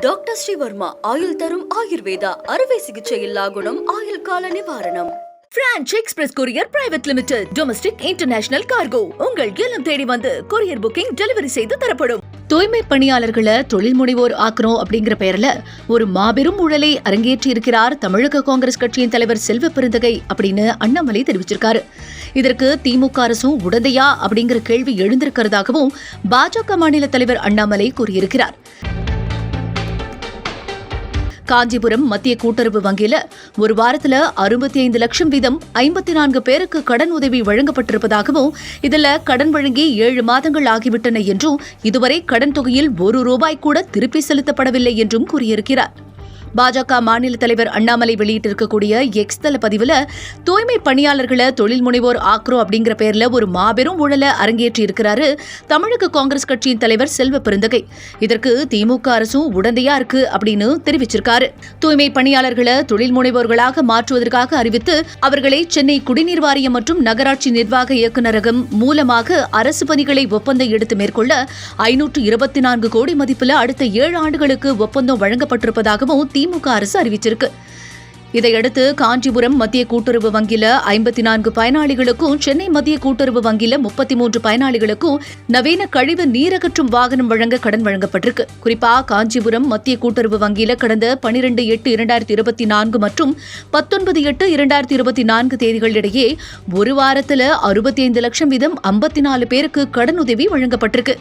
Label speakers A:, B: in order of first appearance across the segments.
A: Doctor Sreevarma ஆயுள் தரும் ஆயுர்வேதா அறுவை சிகிச்சை இல்லா குணம் ஆயுள் கால நிவாரணம். Branch express courier private limited domestic international cargo உங்கள் இல்லம் தேடி வந்து கொரியர் புக்கிங் டெலிவரி செய்து தரப்படும். தூய்மை பணியாளர்களை தொழில் முனைவோர் ஆக்கணும் அப்படிங்கிற பெயர்ல ஒரு மாபெரும் ஊழலை அரங்கேற்றி இருக்கிறார் தமிழக காங்கிரஸ் கட்சியின் தலைவர் செல்வ பெருந்தகை அப்படின்னு அண்ணாமலை தெரிவிச்சிருக்காரு. இதற்கு திமுக அரசும் உடந்தையா அப்படிங்கிற கேள்வி எழுந்திருக்கிறதாகவும் பாஜக மாநில தலைவர் அண்ணாமலை கூறியிருக்கிறார். காஞ்சிபுரம் மத்திய கூட்டுறவு வங்கியில ஒரு வாரத்துல அறுபத்தி ஐந்து லட்சம் வீதம் ஐம்பத்தி நான்கு பேருக்கு கடன் உதவி வழங்கப்பட்டிருப்பதாகவும் இதுல கடன் வழங்கி ஏழு மாதங்கள் ஆகிவிட்டன என்றும் இதுவரை கடன் தொகையில் ஒரு ரூபாய் கூட திருப்பி செலுத்தப்படவில்லை என்றும் கூறியிருக்கிறார். பாஜக மாநில தலைவர் அண்ணாமலை வெளியிட்டிருக்கக்கூடிய எக்ஸ் தள பதிவில் தூய்மை பணியாளர்களை தொழில் முனைவோர் ஆக்ரோ அப்படிங்கிற பேரில் ஒரு மாபெரும் ஊழலை அரங்கேற்றி இருக்கிறாரு தமிழக காங்கிரஸ் கட்சியின் தலைவர் செல்வ பெருந்தகை. இதற்கு திமுக அரசும் உடந்தையா இருக்கு அப்படின்னு தெரிவிச்சிருக்காரு. தூய்மை பணியாளர்களை தொழில் முனைவோர்களாக மாற்றுவதற்காக அறிவித்து அவர்களை சென்னை குடிநீர் வாரியம் மற்றும் நகராட்சி நிர்வாக இயக்குநரகம் மூலமாக அரசு பணிகளை ஒப்பந்தம் எடுத்து மேற்கொள்ள ஐநூற்று இருபத்தி நான்கு கோடி மதிப்பில் அடுத்த ஏழு ஆண்டுகளுக்கு ஒப்பந்தம் வழங்கப்பட்டிருப்பதாகவும் தி. திமுக அரசு அறிவிச்சிருக்கு. இதையடுத்து காஞ்சிபுரம் மத்திய கூட்டுறவு வங்கியில ஐம்பத்தி நான்கு பயனாளிகளுக்கும் சென்னை மத்திய கூட்டுறவு வங்கியில முப்பத்தி மூன்று பயனாளிகளுக்கும் நவீன கழிவு நீரகற்றும் வாகனம் வழங்க கடன் வழங்கப்பட்டிருக்கு. குறிப்பா காஞ்சிபுரம் மத்திய கூட்டுறவு வங்கியில கடந்த பனிரெண்டு எட்டு இரண்டாயிரத்தி இருபத்தி நான்கு மற்றும் பத்தொன்பது எட்டு இரண்டாயிரத்தி இருபத்தி நான்கு தேதிகளிடையே ஒரு வாரத்துல அறுபத்தி ஐந்து லட்சம் வீதம் ஐம்பத்தி நாலு பேருக்கு கடனுதவி வழங்கப்பட்டிருக்கு.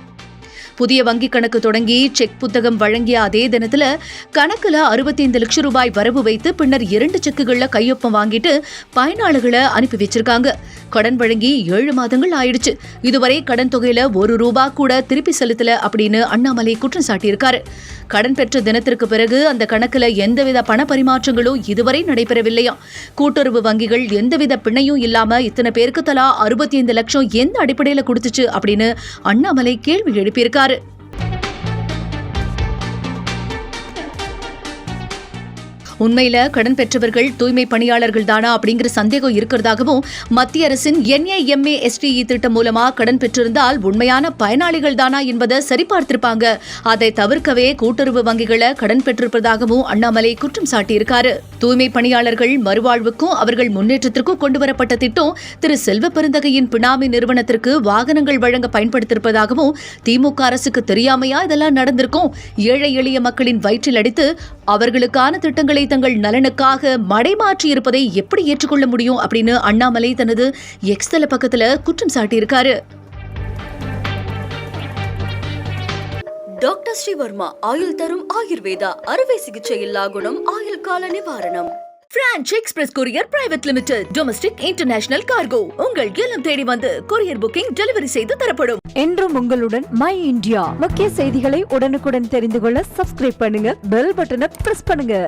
A: புதிய வங்கிக் கணக்கு தொடங்கி செக் புத்தகம் வழங்கிய அதே தினத்துல கணக்குல அறுபத்தைந்து லட்சம் ரூபாய் வரவு வைத்து பின்னர் இரண்டு செக்குகள்ல கையொப்பம் வாங்கிட்டு பயனாளிகளை அனுப்பி வச்சிருக்காங்க. கடன் வழங்கி ஏழு மாதங்கள் ஆயிடுச்சு. இதுவரை கடன் தொகையில ஒரு ரூபா கூட திருப்பி செலுத்தல அப்படின்னு அண்ணாமலை குற்றம் சாட்டியிருக்காரு. கடன் பெற்ற தினத்திற்கு பிறகு அந்த கணக்குல எந்தவித பண பரிமாற்றங்களும் இதுவரை நடைபெறவில்லையா கூட்டுறவு வங்கிகள் எந்தவித பிணையும் இல்லாம இத்தனை பேருக்கு தலா அறுபத்தி ஐந்து லட்சம் எந்த அடிப்படையில கொடுத்துச்சு அப்படின்னு அண்ணாமலை கேள்வி எழுப்பியிருக்காரு. ある。உண்மையில கடன் பெற்றவர்கள் தூய்மை பணியாளர்கள் தானா அப்படிங்கிற சந்தேகம் இருக்கிறதாகவும் மத்திய அரசின் என்ஏஎம்ஏ எஸ்டிஇ திட்டம் மூலமா கடன் பெற்றிருந்தால் உண்மையான பயனாளிகள் தானா என்பதை சரிபார்த்திருப்பாங்க. அதை தவிர்க்கவே கூட்டுறவு வங்கிகளை கடன் பெற்றிருப்பதாகவும் அண்ணாமலை குற்றம் சாட்டியிருக்காரு. தூய்மை பணியாளர்கள் மறுவாழ்வுக்கும் அவர்கள் முன்னேற்றத்திற்கும் கொண்டுவரப்பட்ட திட்டம் திரு செல்வ பெருந்தகையின் பினாமி நிறுவனத்திற்கு வாகனங்கள் வழங்க பயன்படுத்தியிருப்பதாகவும் திமுக அரசுக்கு தெரியாமையா இதெல்லாம் நடந்திருக்கும்? ஏழை எளிய மக்களின் வயிற்றில் அடித்து அவர்களுக்கான திட்டங்களை தங்கள் நலனுக்காக மடைமாற்றி இருப்பதை எப்படி ஏற்றுக்கொள்ள முடியும் அப்படின்னு அண்ணாமலை தனது எக்ஸ் தள பக்கத்துல குற்றம் சாட்டியிருக்காரு. டாக்டர் ஸ்ரீவர்மா ஆயுள் தரும் ஆயுர்வேதா அறுவை சிகிச்சை இல்லா குணம் ஆயுள் கால நிவாரணம். Branch express courier private limited domestic international cargo. உங்கள் இல்லம் தேடி வந்து கொரியர் புக்கிங் டெலிவரி செய்து தரப்படும்.
B: என்றும் உங்களுடன் மை இந்தியா. முக்கிய செய்திகளை உடனுக்குடன் தெரிந்து கொள்ள சப்ஸ்கிரைப் பண்ணுங்க பெல் பட்டனை பிரஸ் பண்ணுங்க.